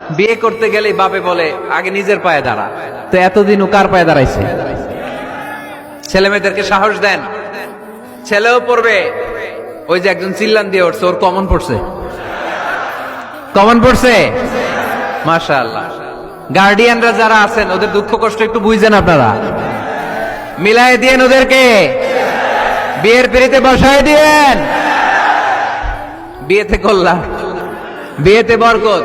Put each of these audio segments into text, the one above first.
বিয়ে করতে গেলে বাপে বলে, আগে নিজের পায়ে দাঁড়া। তো এতদিন ও কার পায়ে দাঁড়াইছে? ছেলে মেয়েদেরকে সাহস দেন। ছেলেও পড়বে। ওই যে একজন চিল্লান দিয়ে উঠছে, ওর কমন পড়ছে। কমন পড়ছে? মাশা আল্লাহ গার্ডিয়ানরা যারা আছেন, ওদের দুঃখ কষ্ট একটু বুঝছেন আপনারা। মিলাই দিয়েন ওদেরকে। বিয়ের পিড়িতে বসায় দিয়েন। বিয়েতে করলাম বিয়েতে বরকত।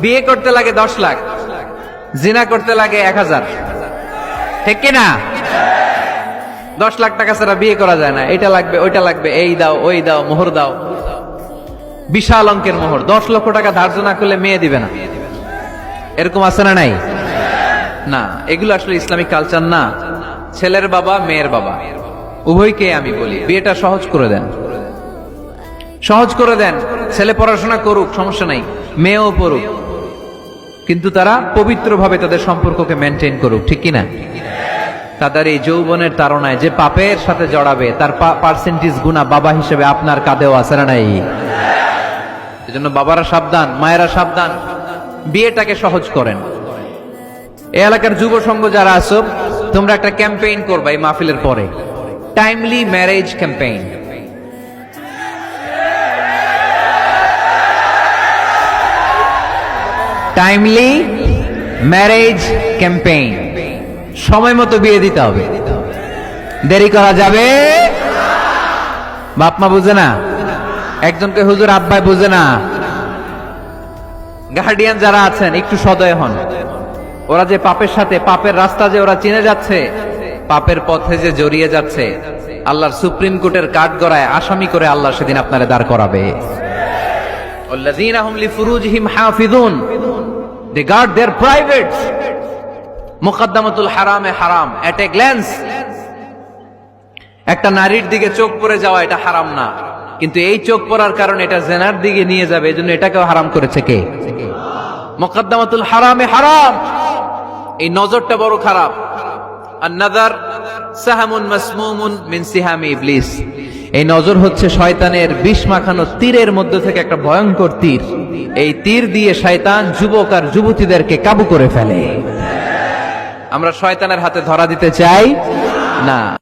বিয়ে করতে লাগে দশ লাখ, জিনা করতে লাগে এক হাজার। ঠিক কিনা দশ লাখ টাকা ছাড়া বিয়ে করা যায় না। এটা লাগবে, ওইটা লাগবে, এই দাও, ওই দাও, মোহর দাও। বিশাল অঙ্কের মোহর। দশ লক্ষ টাকা ধার্য না করলে মেয়ে দিবে না। এরকম আছে না নাই? না, এগুলো আসলে ইসলামিক কালচার না। ছেলের বাবা, মেয়ের বাবা। উভয়কে আমি বলি, বিয়েটা সহজ করে দেন। সহজ করে দেন। ছেলে পড়াশোনা করুক, সমস্যা নাই। মেয়েও পড়ুক। কিন্তু তারা পবিত্রভাবে তাদের সম্পর্ককে মেনটেন করুক, ঠিক কিনা? তাদের এই যৌবনের তাড়নায় যে পাপের সাথে জড়াবে, তার পার্সেন্টেজ গুণা বাবা হিসেবে আপনার কাঁধেও আছে না নাই? এজন্য বাবারা সাবধান, মায়েরা সাবধান, বিয়েটাকে সহজ করেন। এই এলাকার যুব সংঘ যারা আছো, তোমরা একটা ক্যাম্পেইন করবা এই মাহফিলের পরে। Timely marriage campaign timely marriage campaign সময় মতো বিয়ে দিতে হবে। দেরি করা যাবে? বাপ মা বুঝে না? একজনকে হুজুর আব্বাই বুঝে না? গার্ডিয়ান যারা আছেন, একটু সদয় হন। ওরা যে পাপের সাথে, পাপের রাস্তা যে ওরা চিনে যাচ্ছে, পাপের পথে যে জড়িয়ে যাচ্ছে, আল্লাহর সুপ্রিম কোর্টের কাঠ গড়ায় আসামি করে আল্লাহ সেদিন আপনারা দাঁড় করাবে। দে গার্ড দেয়ার প্রাইভেট মোকাদ্দামাতুল হারামে হারাম এট এ গ্ল্যান্স একটা নারীর দিকে চোখ পড়ে যাওয়া এটা হারাম না। কিন্তু এই চোখ পড়ার কারণে এটা জেনার দিকে নিয়ে যাবে, এই জন্য এটাকেও হারাম করেছে কে? মোকাদ্দামাতুল হারামে হারাম। এই নজরটা বড় খারাপ। আর নাদার সাহামুন মাসমুমুন মিন সিহামি ইবলিস। এই নজর হচ্ছে শয়তানের বিষ মাখানো তীরের মধ্যে থেকে একটা ভয়ঙ্কর তীর। এই তীর দিয়ে শয়তান যুবক আর যুবতীদেরকে কাবু করে ফেলে। আমরা শয়তানের হাতে ধরা দিতে চাই? না।